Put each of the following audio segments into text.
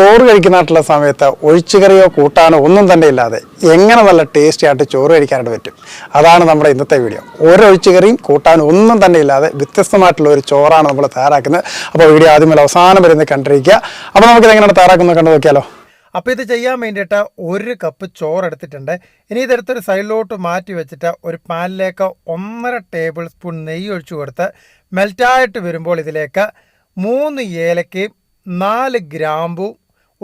ചോറ് കഴിക്കുന്നതായിട്ടുള്ള സമയത്ത് ഒഴിച്ചുകറിയോ കൂട്ടാനോ ഒന്നും തന്നെ ഇല്ലാതെ എങ്ങനെ നല്ല ടേസ്റ്റി ആയിട്ട് ചോറ് കഴിക്കാനായിട്ട് പറ്റും? അതാണ് നമ്മുടെ ഇന്നത്തെ വീഡിയോ ഓരോ ഒഴിച്ചുകറിയും കൂട്ടാനും ഒന്നും തന്നെ ഇല്ലാതെ വ്യത്യസ്തമായിട്ടുള്ള ഒരു ചോറാണ് നമ്മൾ തയ്യാറാക്കുന്നത്. അപ്പോൾ വീഡിയോ ആദ്യം മുതൽ അവസാനം വരുന്നത് കണ്ടിരിക്കുക. അപ്പോൾ നമുക്കിത് എങ്ങനെയാണ് തയ്യാറാക്കുന്നത് കണ്ടു നോക്കിയാലോ? അപ്പോൾ ഇത് ചെയ്യാൻ വേണ്ടിയിട്ട് ഒരു കപ്പ് ചോറ് എടുത്തിട്ടുണ്ട്. ഇനി ഇതെടുത്തൊരു സൈഡിലോട്ട് മാറ്റി വെച്ചിട്ട് ഒരു പാനിലേക്ക് ഒന്നര ടേബിൾ സ്പൂൺ നെയ്യ് ഒഴിച്ചു കൊടുത്ത് മെൽറ്റായിട്ട് വരുമ്പോൾ ഇതിലേക്ക് മൂന്ന് ഏലക്കയും നാല് ഗ്രാമ്പും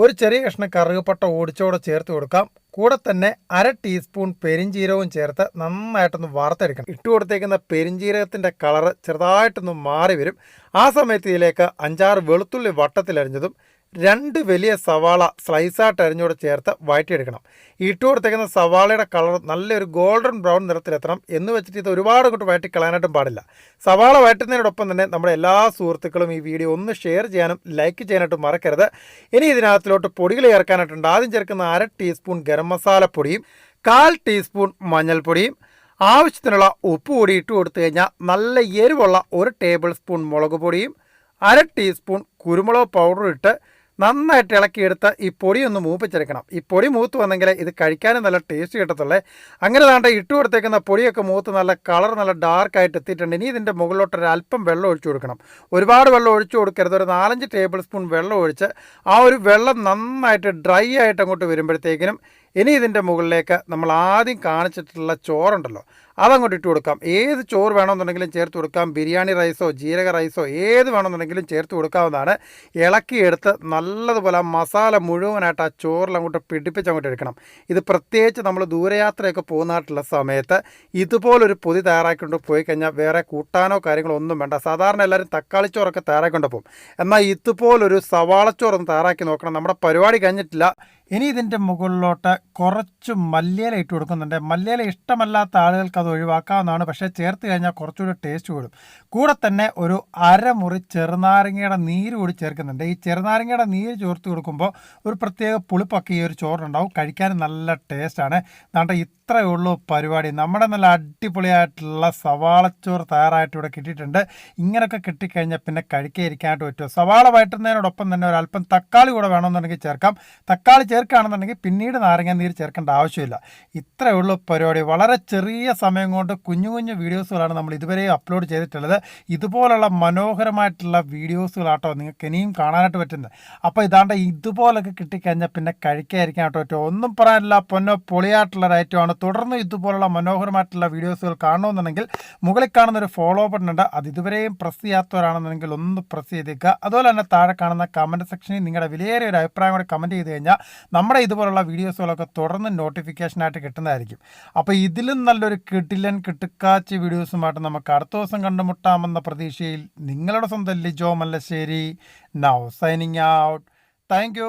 ഒരു ചെറിയ കഷ്ണം കറുകപ്പട്ട ഓടിച്ചോടെ ചേർത്ത് കൊടുക്കാം. കൂടെ തന്നെ അര ടീസ്പൂൺ പെരിഞ്ജീരകവും ചേർത്ത് നന്നായിട്ടൊന്ന് വറുത്തെടുക്കണം. ഇട്ട് കൊടുത്തേക്കുന്ന പെരിഞ്ജീരകത്തിന്റെ കളറ് ചെറുതായിട്ടൊന്ന് മാറി വരും. ആ സമയത്ത് ഇതിലേക്ക് അഞ്ചാറ് വെളുത്തുള്ളി വട്ടത്തിലരിഞ്ഞതും രണ്ട് വലിയ സവാള സ്ലൈസായിട്ട് അരിഞ്ഞോട് ചേർത്ത് വഴറ്റിയെടുക്കണം ഇട്ടു കൊടുത്തേക്കുന്ന സവാളയുടെ കളർ നല്ലൊരു ഗോൾഡൻ ബ്രൗൺ നിറത്തിലെത്തണം എന്ന് വെച്ചിട്ട് ഇത് ഒരുപാട് കൂട്ടി വഴറ്റി കളയാനായിട്ടും പാടില്ല. സവാള വഴറ്റുന്നതിനോടൊപ്പം തന്നെ നമ്മുടെ എല്ലാ സുഹൃത്തുക്കളും ഈ വീഡിയോ ഒന്ന് ഷെയർ ചെയ്യാനും ലൈക്ക് ചെയ്യാനായിട്ടും മറക്കരുത്. ഇനി ഇതിനകത്തിലോട്ട് പൊടികൾ ചേർക്കാനായിട്ടുണ്ട്. ആദ്യം ചേർക്കുന്ന അര ടീസ്പൂൺ ഗരം മസാലപ്പൊടിയും കാൽ ടീസ്പൂൺ മഞ്ഞൾപ്പൊടിയും. ആവശ്യത്തിനുള്ള ഉപ്പ് കൂടി ഇട്ട് കൊടുത്തു കഴിഞ്ഞാൽ നല്ല എരിവുള്ള ഒരു ടേബിൾ സ്പൂൺ മുളക് പൊടിയും അര ടീസ്പൂൺ കുരുമുളക് പൗഡർ ഇട്ട് നന്നായിട്ട് ഇളക്കിയെടുത്ത് ഈ പൊടി ഒന്ന് മൂപ്പിച്ചെടുക്കണം. ഈ പൊടി മൂത്ത് വന്നെങ്കിൽ ഇത് കഴിക്കാനും നല്ല ടേസ്റ്റ് കിട്ടത്തുള്ളേ. അങ്ങനെ താണ്ട ഇട്ട് കൊടുത്തേക്കുന്ന പൊടിയൊക്കെ മൂത്ത് നല്ല കളർ നല്ല ഡാർക്കായിട്ട് എത്തിയിട്ടുണ്ട്. ഇനി ഇതിന്റെ മുകളിലോട്ട് ഒരു അല്പം വെള്ളം ഒഴിച്ചു കൊടുക്കണം. ഒരുപാട് വെള്ളം ഒഴിച്ചു കൊടുക്കരുത്. ഒരു നാലഞ്ച് ടേബിൾ സ്പൂൺ വെള്ളം ഒഴിച്ച് ആ ഒരു വെള്ളം നന്നായിട്ട് ഡ്രൈ ആയിട്ട് അങ്ങോട്ട് വരുമ്പോഴത്തേക്കിനും ഇനി ഇതിന്റെ മുകളിലേക്ക് നമ്മൾ ആദ്യം കാണിച്ചിട്ടുള്ള ചോറുണ്ടല്ലോ. അതങ്ങോട്ട് ഇട്ട് കൊടുക്കാം. ഏത് ചോറ് വേണമെന്നുണ്ടെങ്കിലും ചേർത്ത് കൊടുക്കാം. ബിരിയാണി റൈസോ ജീരക റൈസോ ഏത് വേണമെന്നുണ്ടെങ്കിലും ചേർത്ത് കൊടുക്കാവുന്നതാണ്. ഇളക്കിയെടുത്ത് നല്ലതുപോലെ മസാല മുഴുവനായിട്ട് ആ ചോറിൽ അങ്ങോട്ട് പിടിപ്പിച്ച് അങ്ങോട്ട് എടുക്കണം. ഇത് പ്രത്യേകിച്ച് നമ്മൾ ദൂരയാത്രയൊക്കെ പോകുന്നതായിട്ടുള്ള സമയത്ത് ഇതുപോലൊരു പൊതി തയ്യാറാക്കിക്കൊണ്ട് പോയി കഴിഞ്ഞാൽ വേറെ കൂട്ടാനോ കാര്യങ്ങളോ ഒന്നും വേണ്ട. സാധാരണ എല്ലാവരും തക്കാളി ചോറൊക്കെ തയ്യാറാക്കിക്കൊണ്ട് പോകും. എന്നാൽ ഇതുപോലൊരു സവാളച്ചോറൊന്ന് തയ്യാറാക്കി നോക്കണം. നമ്മുടെ പരിപാടി കഴിഞ്ഞിട്ടില്ല. ഇനി ഇതിന്റെ മുകളിലോട്ട് കുറച്ച് മല്ലിയില ഇട്ട് കൊടുക്കുന്നുണ്ട്. മല്ലിയില ഇഷ്ടമല്ലാത്ത ആളുകൾക്ക് അത് ഒഴിവാക്കാവുന്നതാണ്. പക്ഷേ ചേർത്ത് കഴിഞ്ഞാൽ കുറച്ചുകൂടി ടേസ്റ്റ് കൂടും. കൂടെ തന്നെ ഒരു അരമുറി ചെറുനാരങ്ങയുടെ നീര് കൂടി ചേർക്കുന്നുണ്ട്. ഈ ചെറുനാരങ്ങയുടെ നീര് ചേർത്ത് കൊടുക്കുമ്പോൾ ഒരു പ്രത്യേക പുളിപ്പൊക്കെ ഈ ഒരു ചോറുണ്ടാവും കഴിക്കാൻ നല്ല ടേസ്റ്റാണ് അതുകൊണ്ട് ഇത്രയേ ഉള്ളൂ പരിപാടി. നമ്മുടെ നല്ല അടിപൊളിയായിട്ടുള്ള സവാളച്ചോറ് തയ്യാറായിട്ട് ഇവിടെ കിട്ടിയിട്ടുണ്ട്. ഇങ്ങനെയൊക്കെ കിട്ടിക്കഴിഞ്ഞാൽ പിന്നെ കഴിക്കാതിരിക്കാനായിട്ട് പറ്റുമോ? സവാള വയറ്റുന്നതിനോടൊപ്പം തന്നെ ഒരു അല്പം തക്കാളി കൂടെ വേണമെന്നുണ്ടെങ്കിൽ ചേർക്കാം. തക്കാളി ചേർക്കുകയാണെന്നുണ്ടെങ്കിൽ പിന്നീട് നാരങ്ങ നീര് ചേർക്കേണ്ട ആവശ്യമില്ല. ഇത്രയേ ഉള്ളൂ പരിപാടി. വളരെ ചെറിയ സമയം കൊണ്ട് കുഞ്ഞു കുഞ്ഞു വീഡിയോസുകളാണ് നമ്മൾ ഇതുവരെ അപ്ലോഡ് ചെയ്തിട്ടുള്ളത്. ഇതുപോലുള്ള മനോഹരമായിട്ടുള്ള വീഡിയോസുകളാട്ടോ നിങ്ങൾക്ക് ഇനിയും കാണാനായിട്ട് പറ്റുന്നത്. അപ്പോൾ ഇതാണ്ട് ഇതുപോലൊക്കെ കിട്ടിക്കഴിഞ്ഞാൽ പിന്നെ കഴിക്കാതിരിക്കാനായിട്ട് പറ്റുമോ ഒന്നും പറയാനില്ല പൊന്നോ പൊളിയായിട്ടുള്ള ഒരു ഐറ്റമാണ് തുടർന്ന് ഇതുപോലുള്ള മനോഹരമായിട്ടുള്ള വീഡിയോസുകൾ കാണണമെന്നുണ്ടെങ്കിൽ മുകളിൽ കാണുന്ന ഒരു ഫോളോ ബട്ടൺ ഉണ്ട്. അത് ഇതുവരെയും പ്രസ് ചെയ്യാത്തവരാണെന്നുണ്ടെങ്കിൽ ഒന്ന് പ്രസ് ചെയ്തേക്കുക. അതുപോലെ തന്നെ താഴെ കാണുന്ന കമന്റ് സെക്ഷനിൽ നിങ്ങളുടെ വിലയേറിയ ഒരു അഭിപ്രായം കൂടി കമന്റ് ചെയ്ത് കഴിഞ്ഞാൽ നമ്മുടെ ഇതുപോലുള്ള വീഡിയോസുകളൊക്കെ തുടർന്ന് നോട്ടിഫിക്കേഷനായിട്ട് കിട്ടുന്നതായിരിക്കും. അപ്പോൾ ഇതിലും നല്ലൊരു കിട്ടിലൻ കിട്ടുക്കാച്ച് വീഡിയോസുമായിട്ട് നമുക്ക് അടുത്ത ദിവസം കണ്ടുമുട്ടാമെന്ന പ്രതീക്ഷയിൽ നിങ്ങളുടെ സ്വന്തം Lijo Mallassery. Now signing out thank